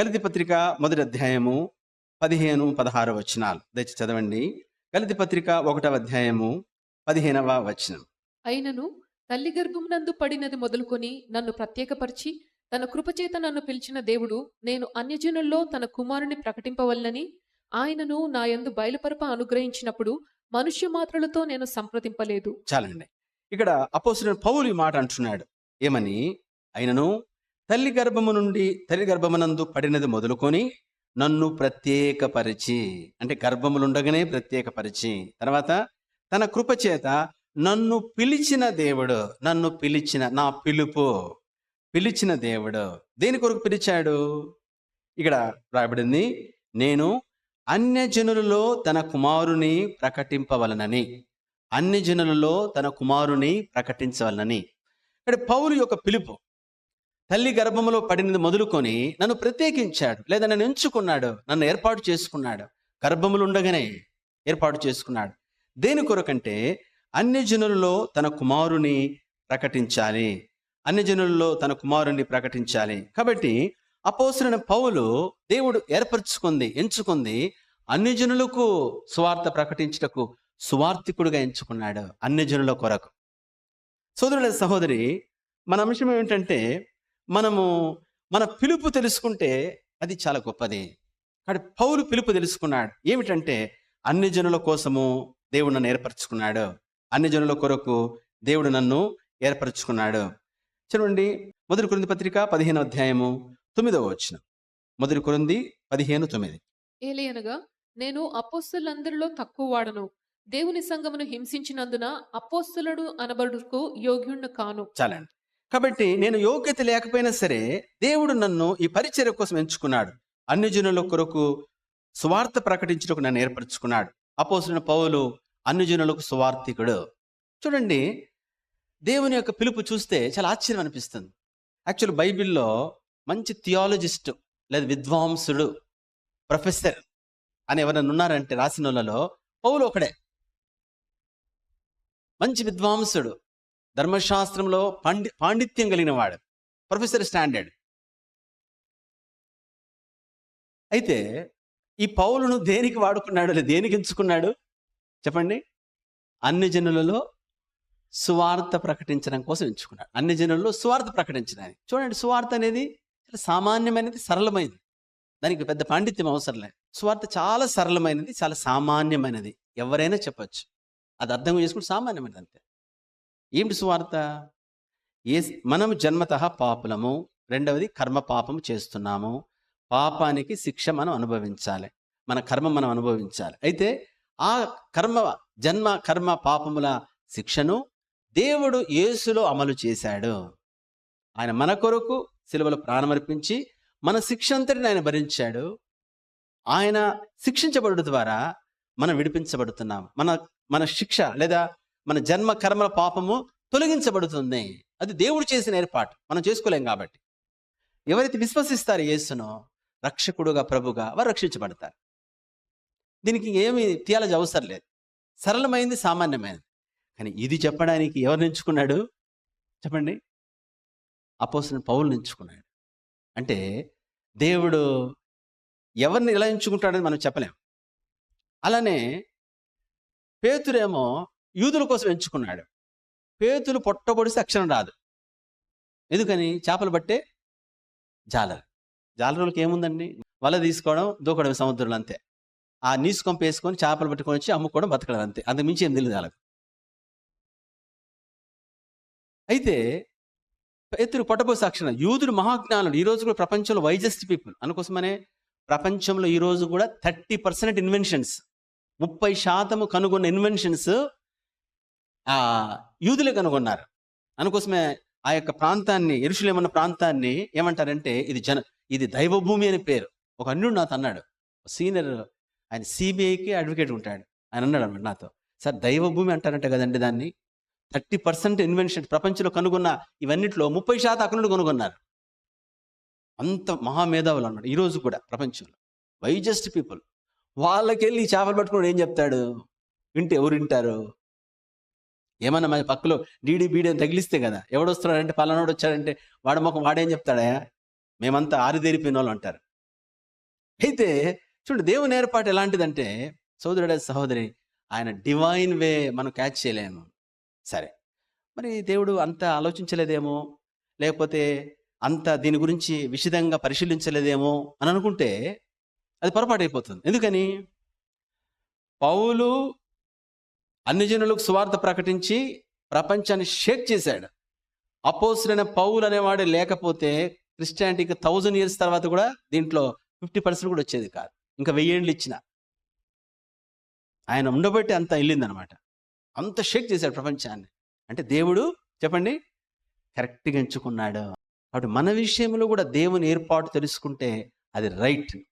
గలితి పత్రిక మొదటి అధ్యాయము పదిహేను పదహారు వచనాలు. దయచి చదవండి. గలితి పత్రిక ఒకటవ అధ్యాయము పదిహేనవ వచనం. అయినను తల్లి గర్భమునందు పడినది మొదలుకొని నన్ను ప్రత్యేకపరిచి తన కృపచేత నన్ను పిలిచిన దేవుడు నేను అన్యజనుల్లో తన కుమారుని ప్రకటింపవల్లని ఆయనను నా యందు బయలుపరప అనుగ్రహించినప్పుడు మనుష్య మాత్రలతో నేను సంప్రదింపలేదు. చాలండి. ఇక్కడ అపోసిన పౌలు ఈ మాట అంటున్నాడు. ఏమని? అయినను తల్లి గర్భము నుండి తల్లి గర్భమునందు పడినది మొదలుకొని నన్ను ప్రత్యేకపరిచి అంటే గర్భములుండగానే ప్రత్యేకపరిచి తర్వాత తన కృపచేత నన్ను పిలిచిన దేవుడు నన్ను పిలిచిన నా పిలుపు పిలిచిన దేవుడు. దేని కొరకు పిలిచాడు? ఇక్కడ రాయబడింది నేను అన్యజనులలో తన కుమారుని ప్రకటింపవలనని అన్ని జనులలో తన కుమారుని ప్రకటించవలనని. ఇక్కడ పౌలు యొక్క పిలుపు తల్లి గర్భములో పడినది మొదలుకొని నన్ను ప్రత్యేకించాడు లేదా నన్ను ఎంచుకున్నాడు నన్ను ఏర్పాటు చేసుకున్నాడు గర్భములు ఉండగానే ఏర్పాటు చేసుకున్నాడు. దేని కొరకంటే అన్ని జనులలో తన కుమారుని ప్రకటించాలి. అన్ని జనులలో తన కుమారుని ప్రకటించాలి. కాబట్టి అపోసరైన పౌలు దేవుడు ఏర్పరచుకుంది ఎంచుకుంది అన్ని జనులకు సువార్త ప్రకటించుటకు సువార్థికుడిగా ఎంచుకున్నాడు అన్ని జనుల కొరకు. సోదరుల సహోదరి మన అంశం ఏమిటంటే మనము మన పిలుపు తెలుసుకుంటే అది చాలా గొప్పది. కానీ పౌలు పిలుపు తెలుసుకున్నాడు. ఏమిటంటే అన్ని జనుల కోసము దేవుడు నన్ను ఏర్పరచుకున్నాడు. అన్ని జనుల కొరకు దేవుడు నన్ను ఏర్పరచుకున్నాడు. చూడండి మొదటి కొరింది పత్రిక పదిహేను అధ్యాయము తొమ్మిదవ వచ్చిన మొదటి కొరింది పదిహేను తొమ్మిది. ఏలయనగా నేను అపోస్తులందరిలో తక్కువ వాడను దేవుని సంగమును హింసించినందున అపోస్తులుడు అనబడుకు యోగ్యుణ్ణి కాను. చాలండి. కాబట్టి నేను యోగ్యత లేకపోయినా సరే దేవుడు నన్ను ఈ పరిచర్య కోసం ఎంచుకున్నాడు. అన్ని జనుల కొరకు సువార్త ప్రకటించుటకు నన్ను ఏర్పరచుకున్నాడు. అపోసిన పౌలు అన్ని జనులకు సువార్థికుడు. చూడండి దేవుని యొక్క పిలుపు చూస్తే చాలా ఆశ్చర్యం అనిపిస్తుంది. యాక్చువల్ బైబిల్లో మంచి థియాలజిస్ట్ లేదా విద్వాంసుడు ప్రొఫెసర్ అని ఎవరైనా ఉన్నారంటే రాసిన వాళ్ళలో పౌలు ఒకడే. మంచి విద్వాంసుడు. ధర్మశాస్త్రంలో పాండి పాండిత్యం కలిగిన వాడు. Professor standard. అయితే ఈ పౌలును దేనికి వాడుకున్నాడు లేదా దేనికి ఎంచుకున్నాడు? చెప్పండి. అన్ని జనులలో సువార్త ప్రకటించడం కోసం ఎంచుకున్నాడు. అన్ని జనులలో సువార్త ప్రకటించడానికి. చూడండి సువార్త అనేది చాలా సామాన్యమైనది సరళమైనది. దానికి పెద్ద పాండిత్యం అవసరం లేదు. సువార్త చాలా సరళమైనది చాలా సామాన్యమైనది. ఎవరైనా చెప్పొచ్చు. అది అర్థం చేసుకుంటే సామాన్యమైనది అంతే. ఏమిటి సువార్త? ఏ మనం జన్మత పాపులము. రెండవది కర్మ పాపము చేస్తున్నాము. పాపానికి శిక్ష మనం అనుభవించాలి. మన కర్మ మనం అనుభవించాలి. అయితే ఆ కర్మ జన్మ కర్మ పాపముల శిక్షను దేవుడు యేసులో అమలు చేశాడు. ఆయన మన కొరకు సిలువలు ప్రాణమర్పించి మన శిక్ష అంతటిని ఆయన భరించాడు. ఆయన శిక్షించబడు ద్వారా మనం విడిపించబడుతున్నాం మన మన శిక్ష లేదా మన జన్మ కర్మల పాపము తొలగించబడుతుంది. అది దేవుడు చేసిన ఏర్పాటు. మనం చేసుకోలేం కాబట్టి. ఎవరైతే విశ్వసిస్తారు యేసునో రక్షకుడుగా ప్రభుగా వారు రక్షించబడతారు. దీనికి ఏమి థియాలజీ అవసరం లేదు. సరళమైంది సామాన్యమైనది కానీ ఇది చెప్పడానికి ఎవరు ఎంచుకున్నాడు చెప్పండి. అపోసిన పౌలు ఎంచుకున్నాడు అంటే దేవుడు ఎవరిని ఎలా ఎంచుకుంటాడని మనం చెప్పలేం. అలానే పేతురేమో యూదుల కోసం ఎంచుకున్నాడు. పేతులు పొట్టబొడిసి అక్షరం రాదు. ఎందుకని? చేపలు పట్టే జాలరు. జాలరులకి ఏముందండి? వల తీసుకోవడం దూకడం సముద్రంలో అంతే. ఆ నీసు కొంప వేసుకొని చేపలు పట్టుకొని వచ్చి అమ్ముకోవడం బతకడం అంతే. అంతకు మించి ఏం తెలియదు వాళ్ళకు. అయితే పేతురు పొట్టబోసి అక్షరం యూదుడు మహాజ్ఞానుడు ఈ రోజు కూడా ప్రపంచంలో వైజెస్ట్ పీపుల్ అందుకోసమనే ప్రపంచంలో ఈ రోజు కూడా థర్టీ పర్సెంట్ ఇన్వెన్షన్స్ ముప్పై శాతము కనుగొన్న ఇన్వెన్షన్స్ ఆ యూదులే కనుగొన్నారు. అందుకోసమే ఆ యొక్క ప్రాంతాన్ని ఎరుషులేమన్న ప్రాంతాన్ని ఏమంటారంటే ఇది జన ఇది దైవభూమి అని పేరు. ఒక అన్యుడు నాతో అన్నాడు. సీనియర్ ఆయన సిబిఐకి అడ్వకేట్ ఉంటాడు. ఆయన అన్నాడు అనమాట నాతో. సార్ దైవభూమి అంటారంట కదండి దాన్ని. థర్టీ పర్సెంట్ ఇన్వెన్షన్ ప్రపంచంలో కనుగొన్న ఇవన్నిట్లో ముప్పై శాతం అక్కడ నుండి కనుగొన్నారు. అంత మహామేధావులు అన్నాడు ఈరోజు కూడా ప్రపంచంలో. Wisest people. వాళ్ళకెళ్ళి ఈ చేపలు పట్టుకుని ఏం చెప్తాడు? వింటే ఎవరు వింటారు? ఏమన్నా మన పక్కలో డీడీ బీడీ అని తగిలిస్తే కదా ఎవడొస్తున్నాడంటే పలానాడు వచ్చాడంటే వాడి ముఖం వాడేం చెప్తాడా? మేమంతా ఆరిదేరిపోయిన వాళ్ళు అంటారు. అయితే చూడండి దేవుని ఏర్పాటు ఎలాంటిదంటే సోదరుడే సహోదరి ఆయన డివైన్ వే మనం క్యాచ్ చేయలేము. సరే మరి దేవుడు అంత ఆలోచించలేదేమో? లేకపోతే అంత దీని గురించి విశదంగా పరిశీలించలేదేమో అని అనుకుంటే అది పొరపాటు అయిపోతుంది ఎందుకని? పౌలు అన్ని జనులకు సువార్త ప్రకటించి ప్రపంచాన్ని షేక్ చేశాడు. అపోసులైన పౌలు అనేవాడు లేకపోతే క్రిస్టియానిటీకి థౌజండ్ ఇయర్స్ తర్వాత కూడా దీంట్లో ఫిఫ్టీ పర్సెంట్ కూడా వచ్చేది కాదు. ఇంకా వెయ్యేళ్ళు ఇచ్చిన. ఆయన ఉండబట్టి అంత వెళ్ళిందనమాట. అంత షేక్ చేశాడు ప్రపంచాన్ని. అంటే దేవుడు చెప్పండి? కరెక్ట్గా ఎంచుకున్నాడు. కాబట్టి మన విషయంలో కూడా దేవుని ఏర్పాటు తెలుసుకుంటే అది రైట్.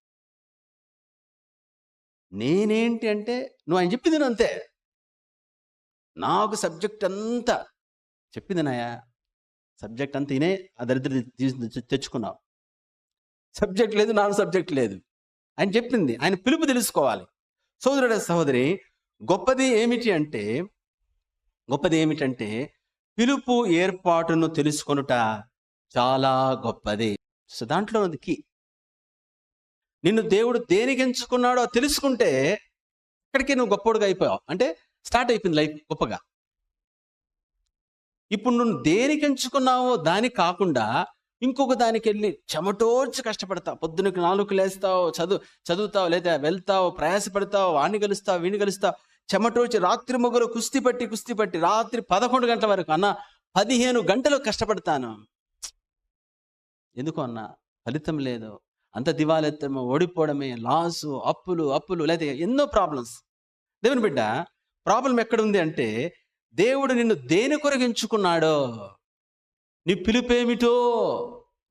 నేనేంటి అంటే నువ్వు ఆయన చెప్పింది అంతే. నాకు సబ్జెక్ట్ అంతా చెప్పింది నాయా. సబ్జెక్ట్ అంతా ఇనే ఆ దరిద్ర తెచ్చుకున్నావు. సబ్జెక్ట్ లేదు నాకు సబ్జెక్ట్ లేదు ఆయన చెప్పింది. ఆయన పిలుపు తెలుసుకోవాలి. సోదరుడ సహోదరి గొప్పది ఏమిటి అంటే గొప్పది ఏమిటంటే పిలుపు ఏర్పాటును తెలుసుకొనుట చాలా గొప్పది. సో దాంట్లో ఉంది కీ. నిన్ను దేవుడు దేనికి ఎంచుకున్నాడో తెలుసుకుంటే ఇక్కడికి నువ్వు గొప్పోడుగా అయిపోయావు. అంటే స్టార్ట్ అయిపోయింది లైఫ్ గొప్పగా. ఇప్పుడు నువ్వు దేనికి ఎంచుకున్నావో దానికి కాకుండా ఇంకొక దానికి వెళ్ళి చెమటోర్చి కష్టపడతావు. పొద్దునకి నాలుగు లేస్తావు చదువు చదువుతావు లేదా వెళ్తావు ప్రయాసపడతావు వాణ్ణి కలుస్తావు వీణి కలుస్తావు చెమటోర్చి రాత్రి మొగలు కుస్తీ పట్టి కుస్తీ పట్టి రాత్రి పదకొండు గంటల వరకు అన్న పదిహేను గంటలు కష్టపడతాను. ఎందుకు అన్న? ఫలితం లేదు. అంత దివాలెత్తము ఓడిపోవడమే లాసు అప్పులు అప్పులు లేదా ఎన్నో ప్రాబ్లమ్స్ దేవుని బిడ్డ ప్రాబ్లం ఎక్కడ ఉంది అంటే దేవుడు నిన్ను దేని కొరకు ఎంచుకున్నాడో నీ పిలుపేమిటో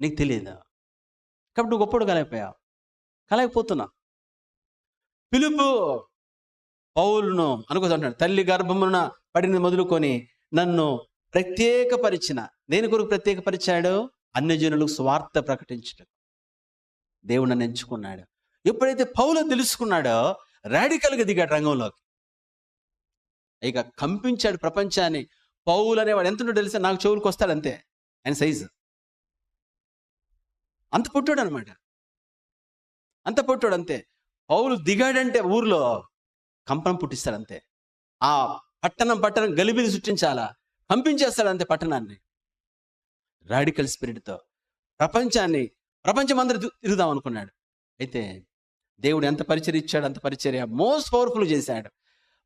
నీకు తెలియదు? కాబట్టి నువ్వు గొప్పడు కలైపోయావు కలగపోతున్నా పిలుపు పౌలును అనుకుంటున్నాడు తల్లి గర్భమున పడిన మొదలుకొని నన్ను ప్రత్యేకపరిచిన. దేని కొరకు ప్రత్యేకపరిచాడు? అన్యజనులకు స్వార్థ ప్రకటించడం దేవుడు నన్ను ఎంచుకున్నాడు. ఎప్పుడైతే పౌలు తెలుసుకున్నాడో రాడికల్గా దిగాడు రంగంలోకి. ఇక కంపించాడు ప్రపంచాన్ని. పౌలు అనేవాడు ఎంత తెలిసి? నాకు చెవులకు వస్తాడు అంతే. ఆయన సైజు. అంత పుట్టాడు అనమాట అంత పుట్టాడు అంతే. పౌలు దిగాడంటే ఊర్లో కంపనం పుట్టిస్తాడు అంతే. ఆ పట్టణం పట్టణం గలిబిలి సృష్టించాలా? కంపించేస్తాడు అంతే పట్టణాన్ని. రాడికల్ స్పిరిట్తో. ప్రపంచాన్ని ప్రపంచం అందరూ తిరుగుదాం అనుకున్నాడు. అయితే దేవుడు ఎంత పరిచయం ఇచ్చాడు అంత పరిచర్య మోస్ట్ పవర్ఫుల్ చేశాడు.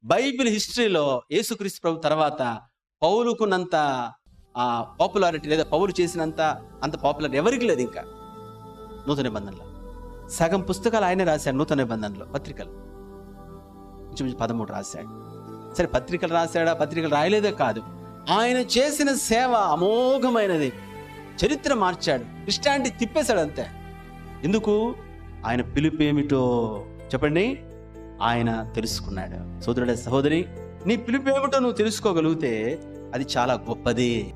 బైబిల్ హిస్టరీలో యేసుక్రీస్తు ప్రభు తర్వాత పౌలుకున్నంత ఆ పాపులారిటీ లేదా పౌలు చేసినంత అంత పాపులారిటీ ఎవరికి లేదు ఇంకా. నూతన నిబంధనలో. సగం పుస్తకాలు ఆయనే రాశాడు నూతన నిబంధనలో పత్రికలు. ఇంచుమించు పదమూడు రాశాడు. సరే పత్రికలు రాశాడా? పత్రికలు రాయలేదే కాదు. ఆయన చేసిన సేవ అమోఘమైనది. చరిత్ర మార్చాడు. క్రిస్టియానిటీ తిప్పేశాడు అంతే. ఎందుకు? ఆయన పిలుపు ఏమిటో చెప్పండి. ఆయన తెలుసుకున్నాడు. సోదరుడే సహోదరి నీ పిలుపు ఏమిటో నువ్వు తెలుసుకోగలిగితే అది చాలా గొప్పది.